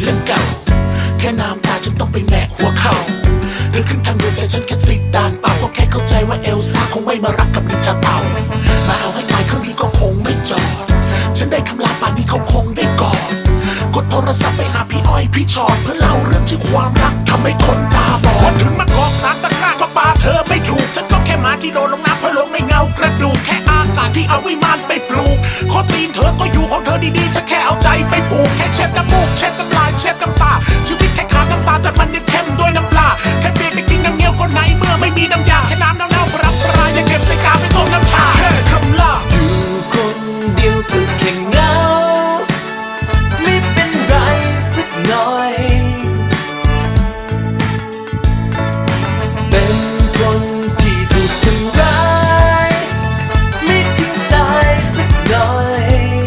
เรื่องเก่า แค่น้ำตาฉันต้องไปแหมะหัวเข่าเดินขึ้นทางด่นแต่ฉันแค่ติดด่านเปล่าก็แค่เข้าใจว่าเอลซ่าคงไม่มารักกับนินจาเต่ามาเอาให้ตายเครื่องนี้ก็คงไม่จอด ฉันได้คำลาป่านนี้เขาคงได้กอดกดโทรศัพท์ไปหาพี่อ้อยพี่ชอดเพื่อเล่าเรื่องที่ความรักทำให้คนตาบอดถึงมากอกสามตะข้าก็ปาเธอไม่ถูก ฉันก็แค่มาที่โดนลงน้ำเพราะลงไม่เงากระดูกแค่อากาศที่เอาวิมานไปปลูกขอตีนเธอก็อยู่ของเธอดีๆฉันแค่เอาใจไปผูก